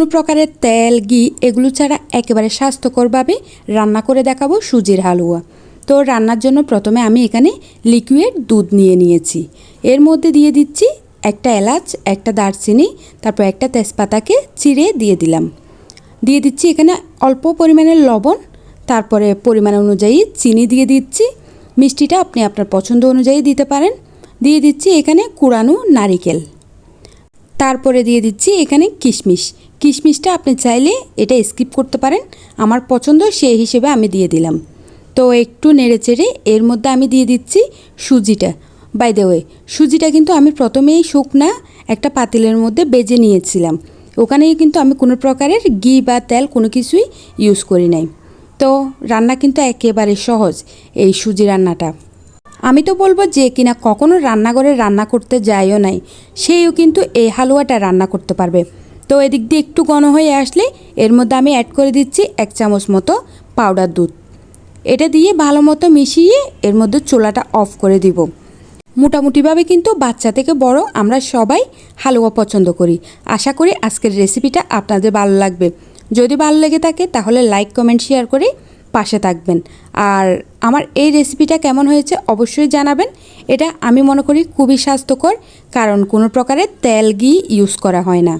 কোনো প্রকারের তেল, ঘি এগুলো ছাড়া একেবারে স্বাস্থ্যকরভাবে রান্না করে দেখাবো সুজির হালুয়া। তো রান্নার জন্য প্রথমে আমি এখানে লিকুইড দুধ নিয়ে নিয়েছি। এর মধ্যে দিয়ে দিচ্ছি একটা এলাচ, একটা দারচিনি, তারপর একটা তেজপাতাকে চিড়ে দিয়ে দিলাম। দিয়ে দিচ্ছি এখানে অল্প পরিমাণের লবণ, তারপরে পরিমাণ অনুযায়ী চিনি দিয়ে দিচ্ছি। মিষ্টিটা আপনি আপনার পছন্দ অনুযায়ী দিতে পারেন। দিয়ে দিচ্ছি এখানে কুড়ানো নারিকেল। তারপরে দিয়ে দিচ্ছি এখানে কিশমিশ। কিশমিশটা আপনি চাইলে এটা স্কিপ করতে পারেন। আমার পছন্দ সেই হিসেবে আমি দিয়ে দিলাম। তো একটু নেড়ে চেড়ে এর মধ্যে আমি দিয়ে দিচ্ছি সুজিটা। বাই দ্য ওয়ে সুজিটা কিন্তু আমি প্রথমেই শুকনা একটা পাতিলের মধ্যে বেজে নিয়েছিলাম। ওখানেই কিন্তু আমি কোনো প্রকারের ঘি বা তেল কোনো কিছুই ইউজ করি নাই। তো রান্না কিন্তু একেবারে সহজ এই সুজি রান্নাটা। আমি তো বলব যে কিনা কখনো রান্নাঘরে রান্না করতে যায়ও নাই, সেও কিন্তু এই হালুয়াটা রান্না করতে পারবে। তো এদিক দিয়ে একটু ঘন হয়ে আসলে এর মধ্যে আমি অ্যাড করে দিচ্ছি এক চামচ মতো পাউডার দুধ। এটা দিয়ে ভালো মতো মিশিয়ে এর মধ্যে চোলাটা অফ করে দিব। মোটামুটিভাবে কিন্তু বাচ্চা থেকে বড় আমরা সবাই হালুয়া পছন্দ করি। আশা করি আজকের রেসিপিটা আপনাদের ভালো লাগবে। যদি ভালো লেগে থাকে তাহলে লাইক কমেন্ট শেয়ার করে পাশে থাকবেন। আর আমার এই রেসিপিটা কেমন হয়েছে অবশ্যই জানাবেন। এটা আমি মনে করি খুবই স্বাস্থ্যকর, কারণ কোনো প্রকারের তেল, ঘি ইউজ করা হয় না।